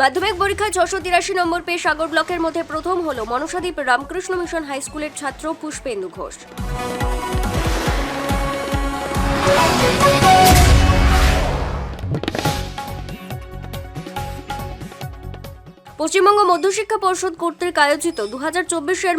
মাধ্যমিক পরীক্ষায় ছশো তিরাশি নম্বর পেয়ে সাগর ব্লকের মধ্যে প্রথম হল মনসাদীপ রামকৃষ্ণ মিশন হাইস্কুলের ছাত্র পুষ্পেন্দু ঘোষ। পশ্চিমবঙ্গ মধ্যশিক্ষা পর্ষদ কর্তৃক আয়োজিত দু হাজার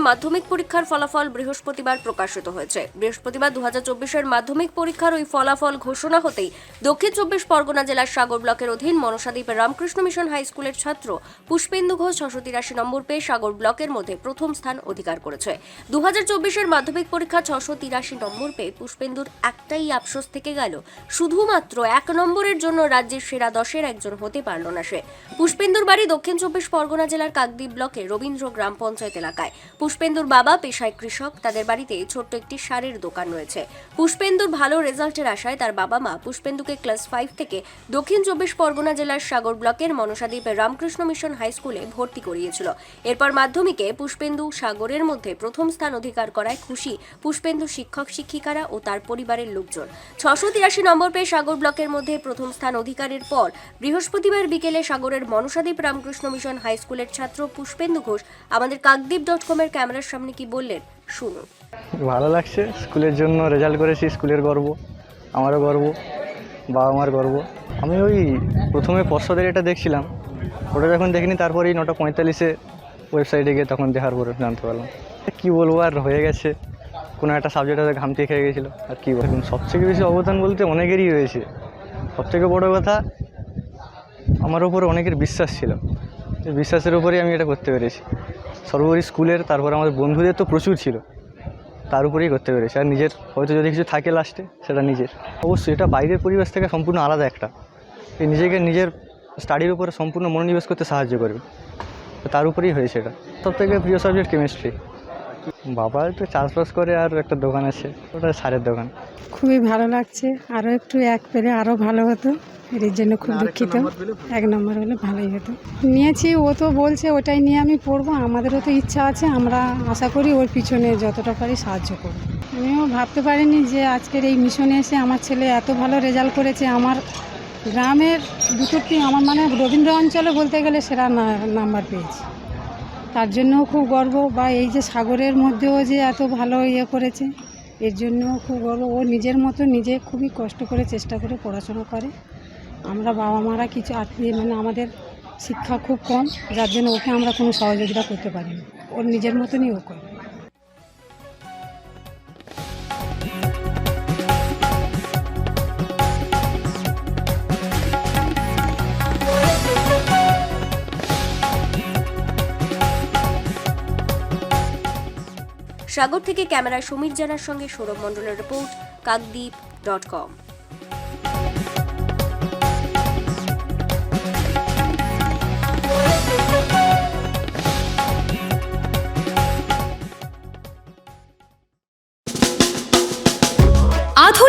মাধ্যমিক পরীক্ষার ফলাফল বৃহস্পতিবার প্রকাশিত হয়েছে। বৃহস্পতিবার দু হাজার চব্বিশের মাধ্যমিক পরীক্ষার ওই ফলাফল ঘোষণা হতেই দক্ষিণ চব্বিশ পরগনা জেলার সাগর ব্লকের অধীন মনসাদ্বীপ রামকৃষ্ণ মিশন হাই স্কুলের ছাত্র পুষ্পেন্দু ঘোষ ছশো তিরাশি নম্বর পেয়ে সাগর ব্লকের মধ্যে প্রথম স্থান অধিকার করেছে। দু হাজার চব্বিশের মাধ্যমিক পরীক্ষা ছশো তিরাশি নম্বর পেয়ে পুষ্পেন্দুর একটাই আফসোস থেকে গেল, শুধুমাত্র এক নম্বরের জন্য রাজ্যের সেরা দশের একজন হতে পারল না সে। পুষ্পেন্দুর বাড়ি দক্ষিণ চব্বিশ পরগনা জেলার কাকদ্বীপ ব্লকে রবীন্দ্র গ্রাম পঞ্চায়েত এলাকায় পুষ্পেন্দুর বাবা পেশায় কৃষক, তাদের বাড়িতে ছোট্ট একটি সারের দোকান রয়েছে। পুষ্পেন্দুর ভালো রেজাল্টের আশায় তার বাবা মা পুষ্পেন্দুকে ক্লাস ফাইভ থেকে দক্ষিণ চব্বিশ পরগনা জেলার সাগর ব্লকের মনসাদ্বীপের রামকৃষ্ণ মিশন হাই স্কুলে ভর্তি করিয়েছিল। এরপর মাধ্যমিকে পুষ্পেন্দু সাগরের মধ্যে প্রথম স্থান অধিকার করায় খুশি পুষ্পেন্দু শিক্ষক, শিক্ষিকারা ও তার পরিবারের লোকজন। ছশো তিরাশি নম্বর পেয়ে সাগর ব্লকের মধ্যে প্রথম স্থান অধিকারের পর বৃহস্পতিবার বিকেলে সাগরের মনসাদ্বীপ রামকৃষ্ণ মিশন হাই স্কুলের ছাত্র পুষ্পেন্দু ঘোষ। আমাদের কাকদ্বীপ ডট কমের ক্যামেরার সামনে কি বললেন? শুনুন। ভালো লাগছে। স্কুলের জন্য রেজাল্ট করেছি। স্কুলের গর্ব। আমারও গর্ব। বাবা মার গর্ব। আমি ওই প্রথমে পর্ষদের এটা দেখছিলাম। ওটা যখন দেখিনি, তারপরেই নটা পঁয়তাল্লিশে ওয়েবসাইটে গিয়ে তখন দেখার পরে জানতে পারলাম। কী বলব আর হয়ে গেছে। কোনো একটা সাবজেক্টে ঘামতি খেয়ে গেছিল। আর কী বলব? সবথেকে বেশি অবদান বলতে অনেকেরই রয়েছে। সবথেকে বড় কথা, আমার উপর অনেকের বিশ্বাস ছিল। বিশ্বাসের উপরেই আমি এটা করতে পেরেছি। সর্বোপরি স্কুলের, তারপর আমাদের বন্ধুদের তো প্রচুর ছিল। তার উপরেই করতে পেরেছি। আর নিজের, হয়তো যদি কিছু থাকে লাস্টে সেটা নিজের। অবশ্যই এটা বাইরের পরিবেশ থেকে সম্পূর্ণ আলাদা একটা। এই নিজেকে নিজের স্টাডির উপরে সম্পূর্ণ মনোনিবেশ করতে সাহায্য করবে। তার উপরেই হয়েছে এটা। সব থেকে প্রিয় সাবজেক্ট কেমিস্ট্রি বাবা একটু চাষবাস করে আর একটা দোকান আছে। ওটা সারের দোকান। খুবই ভালো লাগছে। আরও একটু এক পেলে আরও ভালো হতো। এর জন্য খুব দুঃখিত। এক নম্বর হলে ভালোই হতো। নিয়েছি ও তো বলছে ওটাই নিয়ে আমি পড়ব আমাদেরও তো ইচ্ছা আছে আমরা আশা করি ওর পিছনে যতটা পারি সাহায্য করব। আমিও ভাবতে পারিনি যে আজকের এই মিশনে এসে আমার ছেলে এত ভালো রেজাল্ট করেছে। আমার গ্রামের দুটো টিম আমার মানে রবীন্দ্র অঞ্চলে বলতে গেলে সেরা নাম্বার পেয়েছি। তার জন্যও খুব গর্ব বা এই যে সাগরের মধ্যেও যে এত ভালো ইয়ে করেছে এর জন্যও খুব গর্ব। ও নিজের মতো নিজে খুবই কষ্ট করে চেষ্টা করে পড়াশোনা করে। আমরা বাবা মারা কিছু আত্মীয় মানে আমাদের শিক্ষা খুব কম, যার জন্য ওকে আমরা কোনো সহযোগিতা করতে পারি না। ওর নিজের মতনই ও করে। সাগর থেকে ক্যামেরায় সমীর জানার সঙ্গে সৌরভ মণ্ডলের রিপোর্ট, কাকদ্বীপ ডট কম।